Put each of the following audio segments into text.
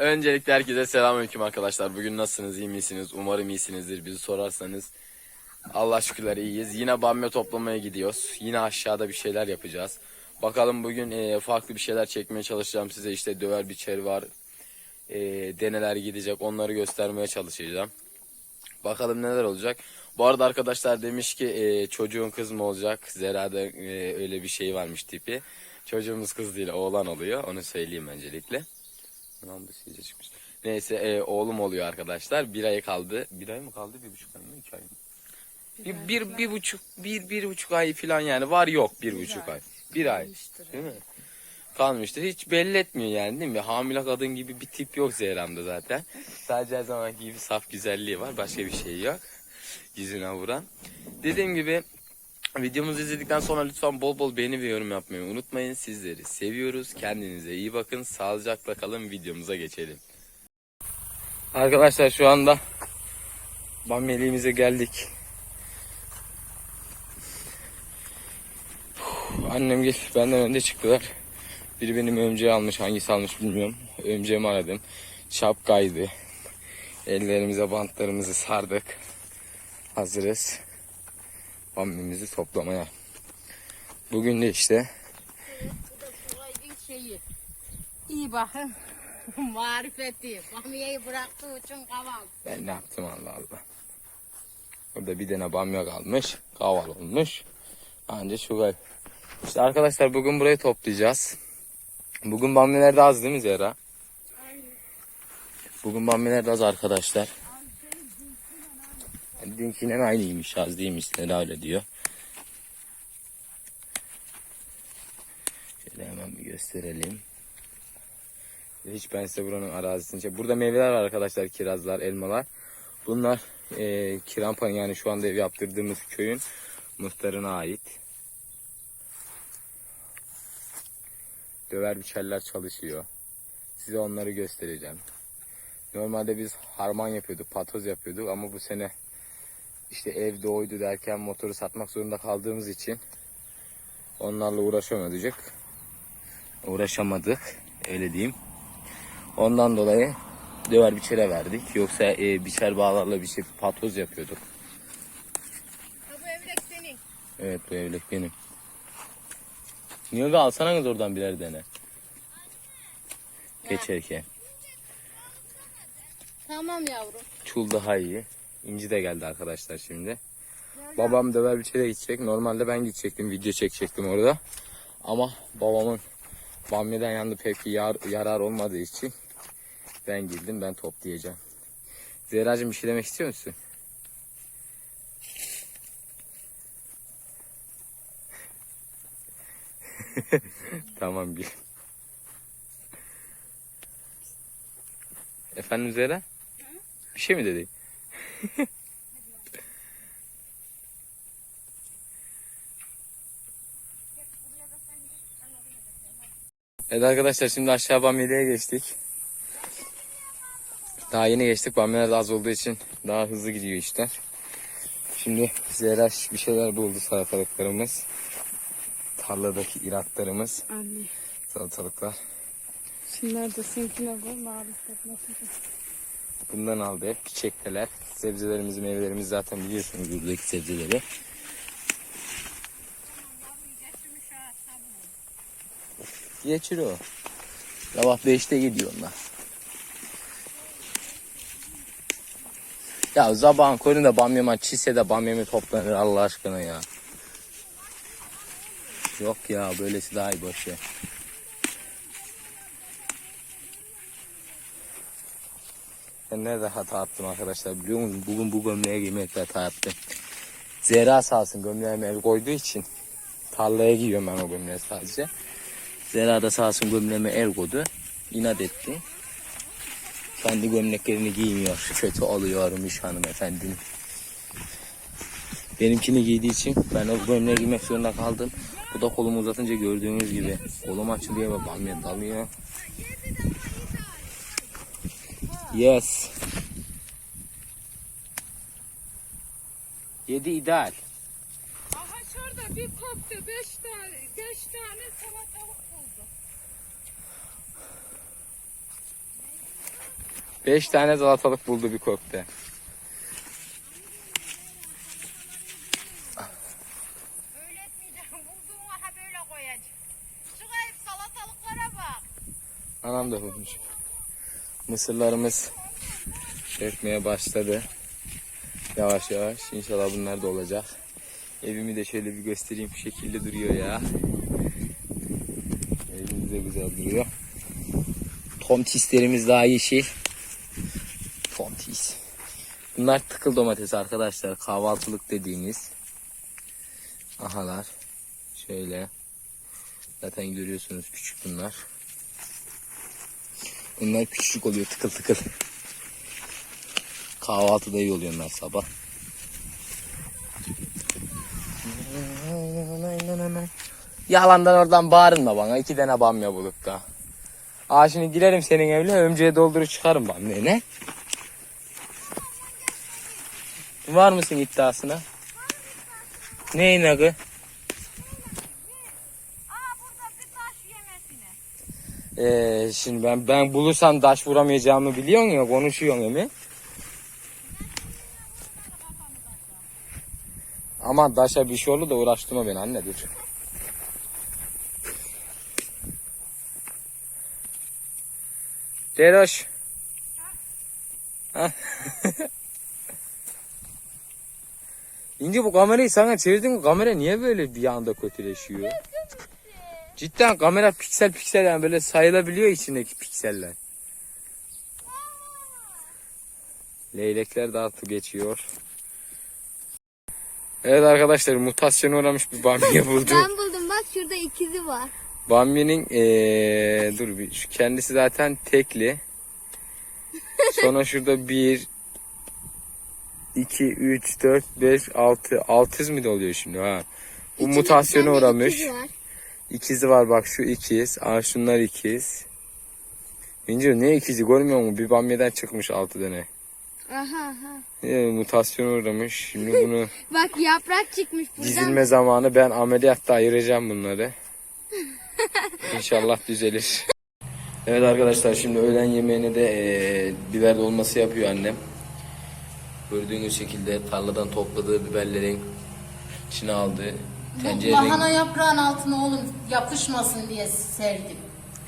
Öncelikle herkese selamünaleyküm arkadaşlar. Bugün nasılsınız? iyi misiniz? Umarım iyisinizdir. Bizi sorarsanız Allah şükürler iyiyiz. Yine bamya toplamaya gidiyoruz. Yine aşağıda bir şeyler yapacağız. Bakalım bugün e, farklı bir şeyler çekmeye çalışacağım size. İşte döver biçer var. E, deneler gidecek. Onları göstermeye çalışacağım. Bakalım neler olacak. Bu arada arkadaşlar demiş ki e, çocuğun kız mı olacak? Zera'da e, öyle bir şey varmış tipi. Çocuğumuz kız değil oğlan oluyor. Onu söyleyeyim öncelikle. Lan bu size çıkmış. Neyse e, oğlum oluyor arkadaşlar. Bir ay kaldı. Bir ay mı kaldı? Bir buçuk ay mı? İki ay mı? Bir, bir, bir buçuk, bir, bir buçuk ay falan yani. Var yok bir buçuk ay. Bir ay. Değil mi? Kalmıştır. Hiç belli etmiyor yani değil mi? Hamile kadın gibi bir tip yok Zehra'mda zaten. Sadece her zamanki gibi saf güzelliği var. Başka bir şey yok. Yüzüne vuran. Dediğim gibi videomuzu izledikten sonra lütfen bol bol beğeni ve yorum yapmayı unutmayın. Sizleri seviyoruz. Kendinize iyi bakın. Sağlıcakla kalın. Videomuza geçelim. Arkadaşlar şu anda Bamyeliğimize geldik. Annem gel benden önce çıktılar. Biri benim ömceği almış. Hangisi almış bilmiyorum. Ömceğimi aradım. Şapkaydı. Ellerimize bantlarımızı sardık. Hazırız. Bamyemizi toplamaya. Bugün de işte Bu da şeyi. İyi bakın. Marifeti. Bamyayı bıraktığı için kaval. ben ne yaptım Allah Allah. Burada bir tane bamya kalmış. Kaval olmuş. Anca şu kadar. İşte arkadaşlar bugün burayı toplayacağız. Bugün bamyalar da az değil mi Zehra? Bugün bamyalar da az arkadaşlar. Dünküyle aynıymış az değilmiş öyle diyor. Şöyle hemen bir gösterelim. Hiç ben size buranın arazisini. Burada meyveler var arkadaşlar. Kirazlar, elmalar. Bunlar e, Kirampan yani şu anda ev yaptırdığımız köyün muhtarına ait. Döver biçerler çalışıyor. Size onları göstereceğim. Normalde biz harman yapıyorduk, patoz yapıyorduk ama bu sene işte ev doğuydu derken motoru satmak zorunda kaldığımız için onlarla uğraşamadık. Uğraşamadık öyle diyeyim. Ondan dolayı döver biçere verdik. Yoksa e, biçer bağlarla bir şey patoz yapıyorduk. Ha bu evlek senin. Evet bu evlilik benim. Niye öyle alsana kız oradan birer tane. Geçerken. Tamam yavrum. Çul daha iyi. İnci de geldi arkadaşlar şimdi. Babam döver biçere gidecek. Normalde ben gidecektim. Video çekecektim orada. Ama babamın bamyadan yanında pek yar, yarar olmadığı için ben girdim. Ben toplayacağım. Zehra'cığım bir şey demek istiyor musun? tamam gül. Efendim Zehra? Bir şey mi dedi? evet arkadaşlar şimdi aşağı Bamya'ya geçtik. Daha yeni geçtik. Bamyalar da az olduğu için daha hızlı gidiyor işler. Şimdi Zehra bir şeyler buldu salatalıklarımız. Tarladaki iratlarımız. Anne. Salatalıklar. Da sinkine koy. Marifet nasıl? Bundan aldı hep çiçekteler. Sebzelerimiz, meyvelerimiz zaten biliyorsunuz buradaki sebzeleri. Geçir o. Sabah 5'te gidiyor onlar. Ya zabağın koyun bamyama çise de bamyamı toplanır Allah aşkına ya. Yok ya böylesi daha iyi boş ver. Ben nerede hata yaptım arkadaşlar biliyor musunuz? Bugün bu gömleğe giymekte hata yaptım. Zehra sağ olsun gömleğimi el koyduğu için tarlaya giyiyorum ben o gömleği sadece. Zehra da sağ olsun gömleğime el koydu. İnat etti. Kendi gömleklerini giymiyor. Kötü oluyormuş hanımefendinin. Benimkini giydiği için ben o gömleği giymek zorunda kaldım. Bu da kolumu uzatınca gördüğünüz gibi kolum açılıyor ve bamya dalıyor. Yes. 7 ideal. Aha şurada bir koptu. Beş tane. Beş tane salatalık buldu. Beş tane salatalık buldu bir köfte. Öyle etmeyeceğim. Bulduğumu ha böyle koyacağım. Şu kayıp salatalıklara bak. Anam da bulmuş. Mısırlarımız dökmeye başladı. Yavaş yavaş. İnşallah bunlar da olacak. Evimi de şöyle bir göstereyim. Şu şekilde duruyor ya. Evimiz de güzel duruyor. Tomtislerimiz daha yeşil. Tomtis. Bunlar tıkıl domates arkadaşlar. Kahvaltılık dediğimiz. Ahalar. Şöyle. Zaten görüyorsunuz küçük bunlar. Bunlar küçük oluyor tıkıl tıkıl. Kahvaltıda iyi oluyor onlar sabah. Yalandan oradan bağırma bana. iki tane bamya bulup da. Aa şimdi girerim senin evine ömceye doldurup çıkarım bamyayı ne? Var mısın iddiasına? Neyin akı? Aa burada bir taş yemesine. Ee, şimdi ben ben bulursam taş vuramayacağımı biliyorsun ya konuşuyorsun emi. Aman taşa bir şey olur da uğraştırma beni anne dur. Deroş. İnce bu kamerayı sana çevirdin? Kamera niye böyle bir anda kötüleşiyor? Cidden kamera piksel piksel yani böyle sayılabiliyor içindeki pikseller. Leylekler de atı geçiyor. Evet arkadaşlar mutasyona uğramış bir bamya buldu. Ben buldum bak şurada ikizi var. Bamyanın eee dur bir şu kendisi zaten tekli. Sonra şurada 1 2 3 4 5 6 6 mı da oluyor şimdi ha. Bu mutasyona bir uğramış. İkizi var. Bak şu ikiz. Aa şunlar ikiz. İnce ne ikizi görmüyor musun? Bir bamyadan çıkmış altı tane. Aha aha. Ee, mutasyona uğramış. Şimdi bunu Bak yaprak çıkmış buradan. dizilme zamanı ben ameliyatta ayıracağım bunları. İnşallah düzelir. Evet arkadaşlar şimdi öğlen yemeğine de eee, biber dolması yapıyor annem. Gördüğünüz şekilde tarladan topladığı biberlerin içine aldı. Tencerenin Lahana yaprağın altına oğlum yapışmasın diye serdim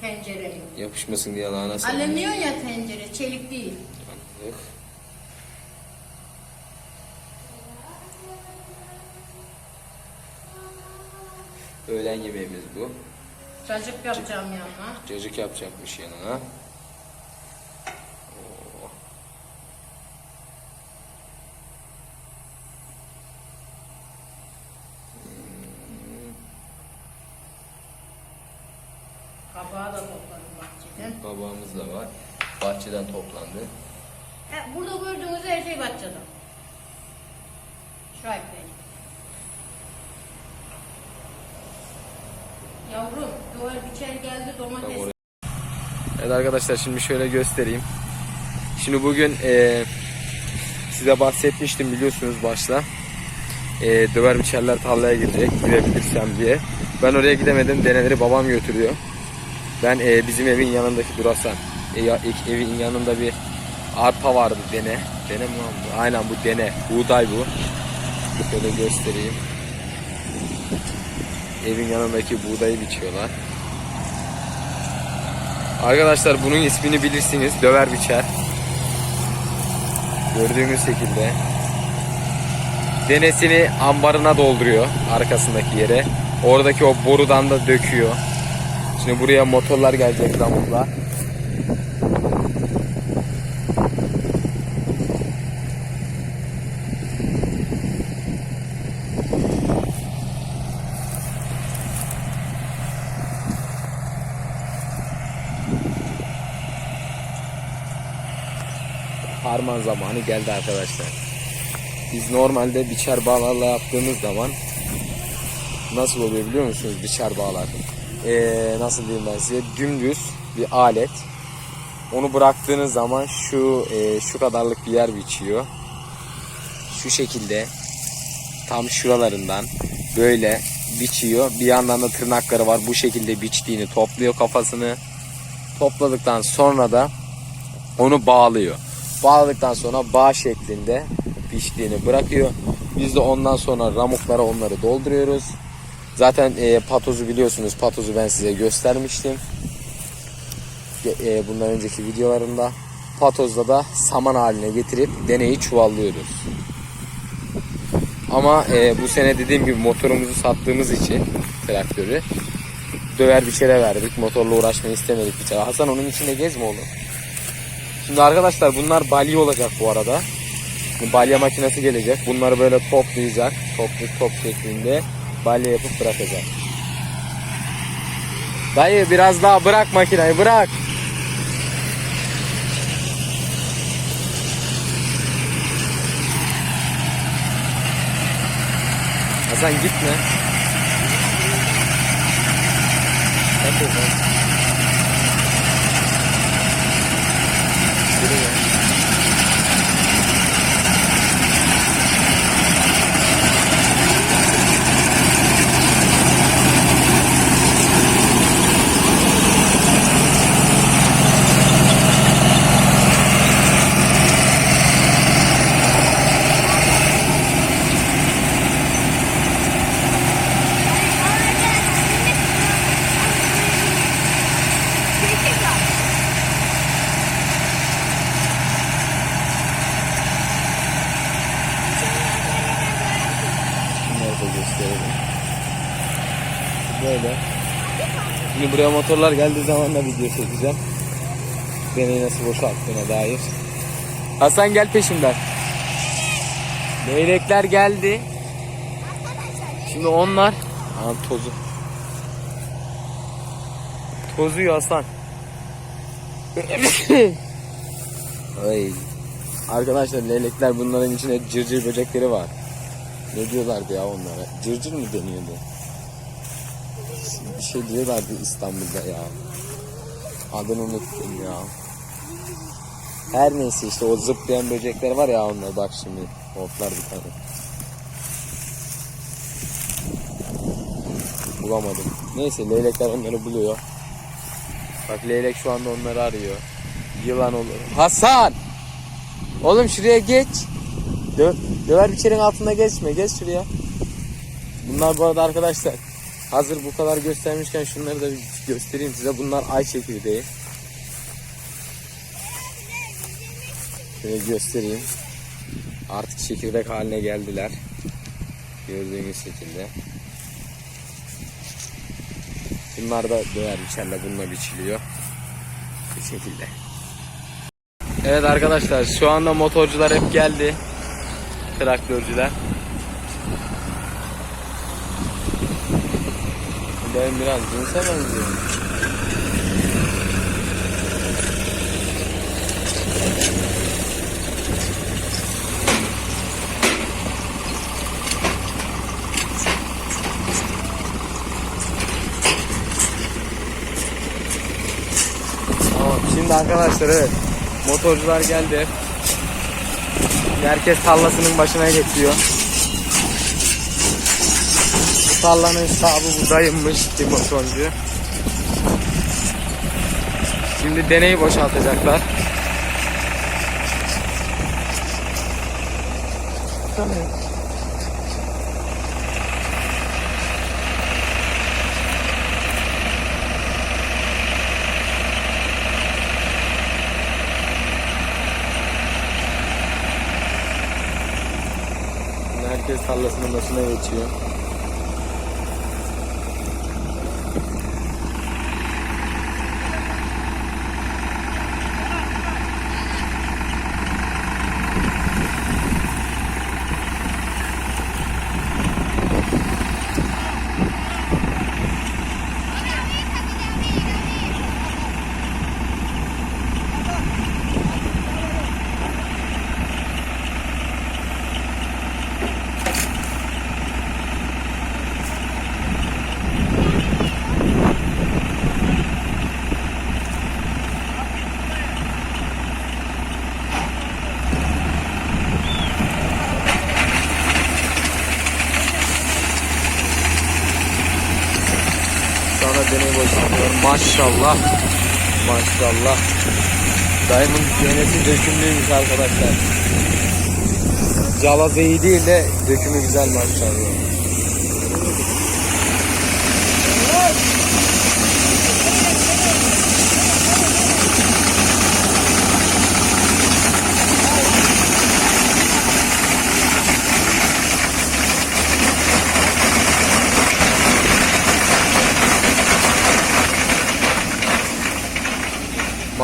tencereyi. yapışmasın diye lahana sardı. Alüminyum ya tencere, çelik değil. Anladık. Öğlen yemeğimiz bu. Cacık yapacağım yanına. Cacık yapacakmış yanına. Oo. Kabağı da topladım bahçeden. Babamız da var. Bahçeden toplandı. He, burada gördüğünüz her şey bahçeden. Bey. Yavrum, doğal biçer geldi domates. Evet arkadaşlar şimdi şöyle göstereyim. Şimdi bugün eee, size bahsetmiştim biliyorsunuz başta. Eee döver biçerler tarlaya girecek girebilirsem diye. Ben oraya gidemedim. Deneleri babam götürüyor. Ben eee, bizim evin yanındaki Durasan e, ek- evin yanında bir arpa vardı dene. Dene mi lan bu? Aynen bu dene. Buğday bu. Şöyle göstereyim. Evin yanındaki buğdayı biçiyorlar. Arkadaşlar bunun ismini bilirsiniz. Döver biçer. Gördüğünüz şekilde. Denesini ambarına dolduruyor arkasındaki yere. Oradaki o borudan da döküyor. Şimdi buraya motorlar gelecek zamanla. Harman zamanı geldi arkadaşlar. Biz normalde biçer bağlarla yaptığımız zaman nasıl oluyor biliyor musunuz biçer bağlar? Ee, nasıl diyeyim ben size dümdüz bir alet. Onu bıraktığınız zaman şu e, şu kadarlık bir yer biçiyor. Şu şekilde tam şuralarından böyle biçiyor. Bir yandan da tırnakları var. Bu şekilde biçtiğini topluyor kafasını. Topladıktan sonra da onu bağlıyor. Bağladıktan sonra bağ şeklinde piştiğini bırakıyor. Biz de ondan sonra ramuklara onları dolduruyoruz. Zaten e, patozu biliyorsunuz. Patozu ben size göstermiştim. E, bundan önceki videolarımda. Patozda da saman haline getirip deneyi çuvallıyoruz. Ama e, bu sene dediğim gibi motorumuzu sattığımız için traktörü döver biçere verdik. Motorla uğraşmayı istemedik biçere. Hasan onun içinde gezme oğlum. Şimdi arkadaşlar bunlar balya olacak bu arada. Balya makinesi gelecek. Bunları böyle toplayacak. Toplu top şeklinde balya yapıp bırakacak. Dayı biraz daha bırak makineyi bırak. Hasan gitme. Hadi lan. Yürü ya. Şunları da gösterelim. Böyle. Şimdi buraya motorlar geldiği zaman da video çekeceğim. Beni nasıl boşalttığına dair. Hasan gel peşimden. Leylekler geldi. Şimdi onlar... Aa, tozu. Tozuyor Hasan. Ay. Arkadaşlar leylekler bunların içinde cırcır böcekleri var. Ne diyorlardı ya onlara? Cırcır mı deniyordu? Bir şey diyorlardı İstanbul'da ya. Adını unuttum ya. Her neyse işte o zıplayan böcekler var ya onlar bak şimdi. Hoplar bir tane. Bulamadım. Neyse leylekler onları buluyor. Bak leylek şu anda onları arıyor. Yılan olur. Hasan! Oğlum şuraya geç. Dö döver biçerin altında geçme. Geç şuraya. Bunlar bu arada arkadaşlar. Hazır bu kadar göstermişken şunları da bir göstereyim size. Bunlar ay çekirdeği. Şöyle göstereyim. Artık çekirdek haline geldiler. Gördüğünüz şekilde. Bunlar da döver biçerle bununla biçiliyor. Bu şekilde. Evet arkadaşlar şu anda motorcular hep geldi. Traktörcüler. Ben biraz cinse benziyorum. Şimdi arkadaşlar evet motorcular geldi. Herkes tarlasının başına geçiyor. Tarlanın sahibi bu dayımmış bir motorcu. Şimdi deneyi boşaltacaklar. Şimdi herkes tarlasının başına geçiyor. Maşallah. Maşallah. Dayımın yenesi dökümlüymüş arkadaşlar. Calazı iyi değil de dökümü güzel maşallah.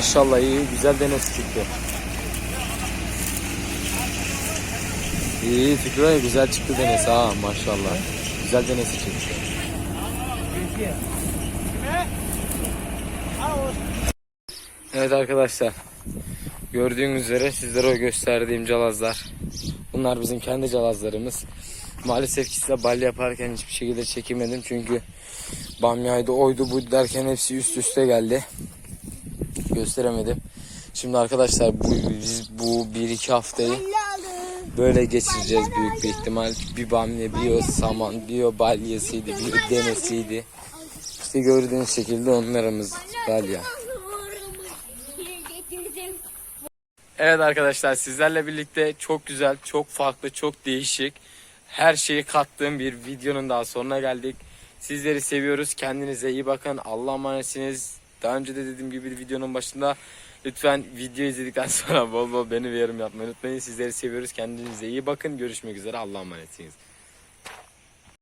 Maşallah iyi güzel denesi çıktı. İyi Fikri güzel çıktı denesi ha maşallah. Güzel denesi çıktı. Evet arkadaşlar. Gördüğünüz üzere sizlere o gösterdiğim calazlar. Bunlar bizim kendi calazlarımız. Maalesef ki size bal yaparken hiçbir şekilde çekemedim çünkü bamyaydı oydu bu derken hepsi üst üste geldi gösteremedim. Şimdi arkadaşlar bu biz bu bir iki haftayı böyle geçireceğiz büyük bir ihtimal. Bir bamya, bir saman, bir balyasıydı, bir denesiydi. İşte gördüğünüz şekilde onlarımız balya. Evet arkadaşlar sizlerle birlikte çok güzel, çok farklı, çok değişik her şeyi kattığım bir videonun daha sonuna geldik. Sizleri seviyoruz. Kendinize iyi bakın. Allah'a emanetsiniz. Daha önce de dediğim gibi videonun başında lütfen video izledikten sonra bol bol beni ve yorum yapmayı unutmayın. Sizleri seviyoruz. Kendinize iyi bakın. Görüşmek üzere. Allah'a emanetsiniz.